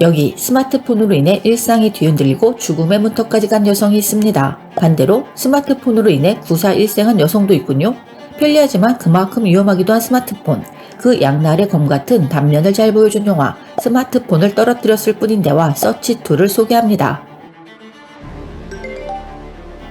여기 스마트폰으로 인해 일상이 뒤흔들리고 죽음의 문턱까지 간 여성이 있습니다. 반대로 스마트폰으로 인해 구사 일생한 여성도 있군요. 편리하지만 그만큼 위험하기도 한 스마트폰. 그 양날의 검 같은 단면을 잘 보여준 영화 스마트폰을 떨어뜨렸을 뿐인데와 서치2를 소개합니다.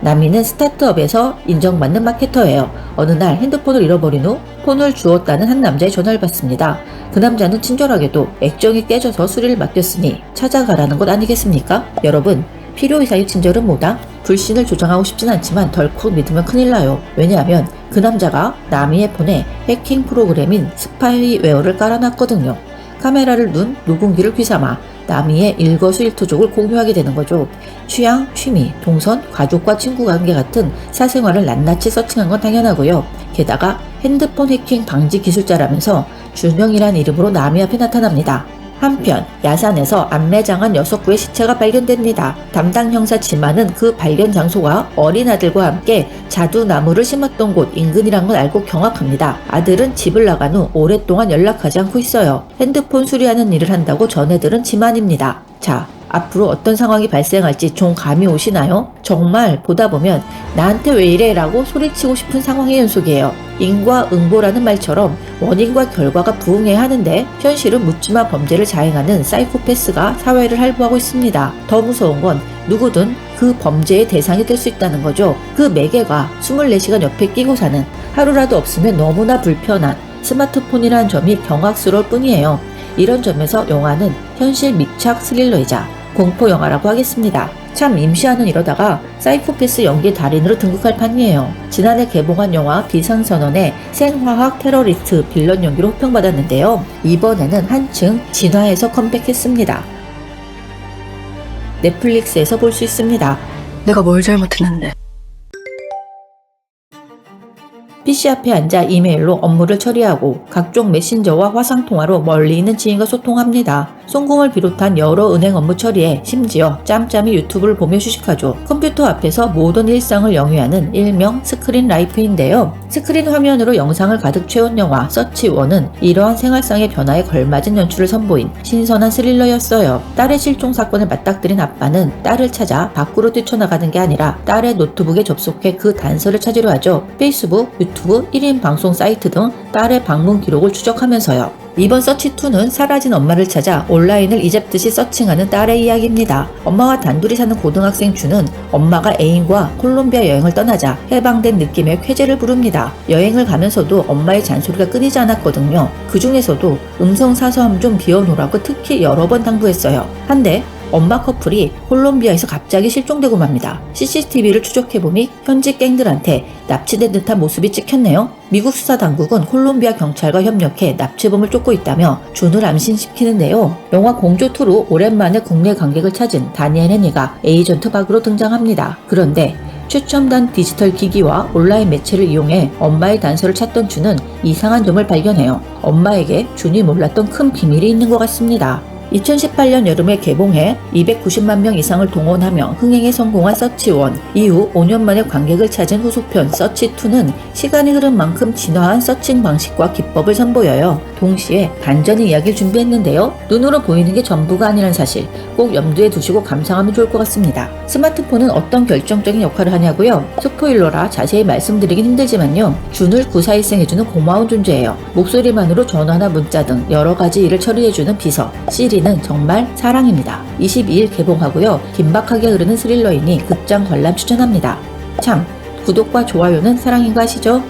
남이는 스타트업에서 인정받는 마케터예요. 어느 날 핸드폰을 잃어버린 후 폰을 주었다는 한 남자의 전화를 받습니다. 그 남자는 친절하게도 액정이 깨져서 수리를 맡겼으니 찾아가라는 것 아니겠습니까? 여러분, 필요 이상의 친절은 뭐다? 불신을 조장하고 싶진 않지만 덜컥 믿으면 큰일 나요. 왜냐하면 그 남자가 남이의 폰에 해킹 프로그램인 스파이웨어를 깔아놨거든요. 카메라를 눈, 녹음기를 귀삼아 남이의 일거수일투족을 공유하게 되는 거죠. 취향, 취미, 동선, 가족과 친구 관계 같은 사생활을 낱낱이 서칭한 건 당연하고요. 게다가 핸드폰 해킹 방지 기술자라면서 준영이란 이름으로 남이 앞에 나타납니다. 한편 야산에서 안매장한 여섯 구의 시체가 발견됩니다. 담당 형사 지만은 그 발견 장소가 어린 아들과 함께 자두나무를 심었던 곳 인근이란 걸 알고 경악합니다. 아들은 집을 나간 후 오랫동안 연락하지 않고 있어요. 핸드폰 수리하는 일을 한다고 전해들은 지만입니다. 자, 앞으로 어떤 상황이 발생할지 좀 감이 오시나요? 정말 보다 보면 나한테 왜 이래 라고 소리치고 싶은 상황의 연속이에요. 인과응보라는 말처럼 원인과 결과가 부응해야 하는데 현실은 묻지마 범죄를 자행하는 사이코패스가 사회를 할부하고 있습니다. 더 무서운 건 누구든 그 범죄의 대상이 될 수 있다는 거죠. 그 매개가 24시간 옆에 끼고 사는 하루라도 없으면 너무나 불편한 스마트폰이라는 점이 경악스러울 뿐이에요. 이런 점에서 영화는 현실 밀착 스릴러이자 공포 영화라고 하겠습니다. 참 임시와는 이러다가 사이코패스 연기 달인으로 등극할 판이에요. 지난해 개봉한 영화 비상선언의 생화학 테러리스트 빌런 연기로 호평받았는데요. 이번에는 한층 진화해서 컴백했습니다. 넷플릭스에서 볼 수 있습니다. 내가 뭘 잘못했는데. PC 앞에 앉아 이메일로 업무를 처리하고 각종 메신저와 화상통화로 멀리 있는 지인과 소통합니다. 송금을 비롯한 여러 은행 업무 처리에 심지어 짬짬이 유튜브를 보며 휴식하죠. 컴퓨터 앞에서 모든 일상을 영위하는 일명 스크린 라이프인데요. 스크린 화면으로 영상을 가득 채운 영화 서치원은 이러한 생활상의 변화에 걸맞은 연출을 선보인 신선한 스릴러였어요. 딸의 실종 사건을 맞닥뜨린 아빠는 딸을 찾아 밖으로 뛰쳐나가는 게 아니라 딸의 노트북에 접속해 그 단서를 찾으려 하죠. 페이스북, 유튜브, 1인 방송 사이트 등 딸의 방문 기록을 추적하면서요. 이번 서치2는 사라진 엄마를 찾아 온라인을 이집듯이 서칭하는 딸의 이야기입니다. 엄마와 단둘이 사는 고등학생 주는 엄마가 애인과 콜롬비아 여행을 떠나자 해방된 느낌의 쾌재를 부릅니다. 여행을 가면서도 엄마의 잔소리가 끊이지 않았거든요. 그 중에서도 음성 사서함 좀 비워놓으라고 특히 여러 번 당부했어요. 한데 엄마 커플이 콜롬비아에서 갑자기 실종되고 맙니다. CCTV를 추적해보니 현지 갱들한테 납치된 듯한 모습이 찍혔네요. 미국 수사 당국은 콜롬비아 경찰과 협력해 납치범을 쫓고 있다며 준을 암신시키는데요. 영화 공조2로 오랜만에 국내 관객을 찾은 다니엘 헤니가 에이전트 박으로 등장합니다. 그런데 최첨단 디지털 기기와 온라인 매체를 이용해 엄마의 단서를 찾던 준은 이상한 점을 발견해요. 엄마에게 준이 몰랐던 큰 비밀이 있는 것 같습니다. 2018년 여름에 개봉해 290만 명 이상을 동원하며 흥행에 성공한 서치1 이후 5년 만에 관객을 찾은 후속편 서치2는 시간이 흐른 만큼 진화한 서칭 방식과 기법을 선보여요. 동시에 반전의 이야기를 준비했는데요. 눈으로 보이는 게 전부가 아니라는 사실 꼭 염두에 두시고 감상하면 좋을 것 같습니다. 스마트폰은 어떤 결정적인 역할을 하냐고요? 스포일러라 자세히 말씀드리긴 힘들지만요. 준을 구사일생해주는 고마운 존재예요. 목소리만으로 전화나 문자 등 여러 가지 일을 처리해주는 비서 시 리는 정말 사랑입니다. 22일 개봉하고요. 긴박하게 흐르는 스릴러이니 극장 관람 추천합니다. 참 구독과 좋아요는 사랑인 거 아시죠?